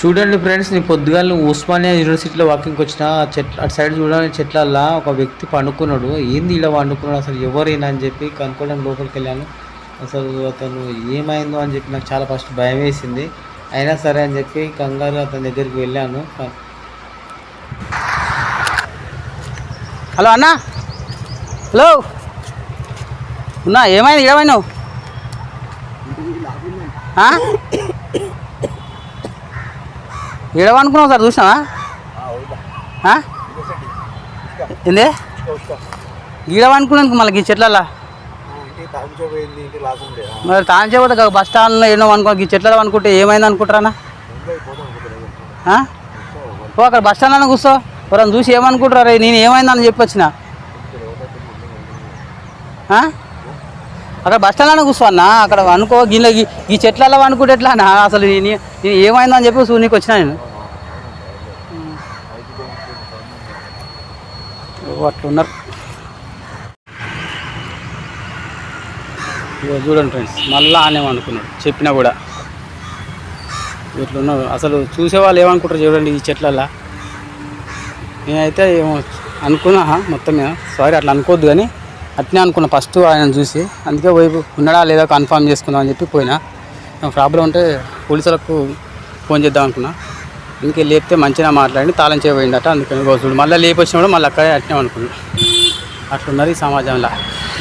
చూడండి ఫ్రెండ్స్ నేను పొద్దుగాల ఉస్మానియా యూనివర్సిటీలో వాకింగ్కి వచ్చిన చెట్ల అటు సైడ్ చూడండి చెట్లల్లా ఒక వ్యక్తి పండుకున్నాడు. ఏంది ఇలా పండుకున్నాడు? అసలు ఎవరైనా అని చెప్పి కనుక్కోవడం లోపలికి వెళ్ళాను. అసలు అతను ఏమైందో అని చెప్పి నాకు చాలా ఫస్ట్ భయం వేసింది. అయినా సరే అని చెప్పి కంగారు అతని దగ్గరికి వెళ్ళాను. హలో అన్నా. హలో. ఉన్నా ఏమైంది? ఏమైనావు? ఏడవనుకున్నావు సార్ చూసినావా? ఆ? ఏంది? గీడవనుకున్నాను మళ్ళీ ఈ చెట్లల్లో మరి తాంచేపోతే బస్ స్టాండ్లో ఎన్నో అనుకో ఈ చెట్లలో అనుకుంటే ఏమైంది అనుకుంటారా ఓ అక్కడ బస్ స్టాండ్లో కూర్చో. ఎవరైనా చూసి ఏమనుకుంటారా? నేను ఏమైందని చెప్పి వచ్చిన? అక్కడ బస్ స్టాండ్లో కూర్చో అన్న. అక్కడ అనుకో గిన్నె ఈ- చెట్లలో అనుకుంటే ఎట్లా అసలు నేను నేను ఏమైందని చెప్పి నీకు వచ్చినా నేను. అట్లున్నారు ఇగో చూడండి ఫ్రెండ్స్ మళ్ళీ ఆనేమనుకున్నాడు చెప్పినా కూడా. ఇట్లున్నారు అసలు చూసేవాళ్ళు ఏమనుకుంటారు చూడండి ఈ చెట్లల్లో. నేనైతే ఏమో అనుకున్నా మొత్తం మీద. సారీ అట్లా అనుకోవద్దు కానీ అట్నే అనుకున్నా ఫస్ట్ ఆయన చూసి. అందుకే పోయి ఉన్నాడా లేదా కన్ఫామ్ చేసుకుందాం అని చెప్పి పోయినా. ప్రాబ్లం ఉంటే పోలీసులకు ఫోన్ చేద్దాం అనుకున్నా. ఇంకే లేపితే మంచిగా మాట్లాడి తాళం చేయబోయిందట అందుకని ఇగో మళ్ళీ లేపొచ్చినప్పుడు మళ్ళీ అక్కడే అట్నే అనుకున్నాం. అట్లున్నది సమాజంలో.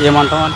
ఏమంటాం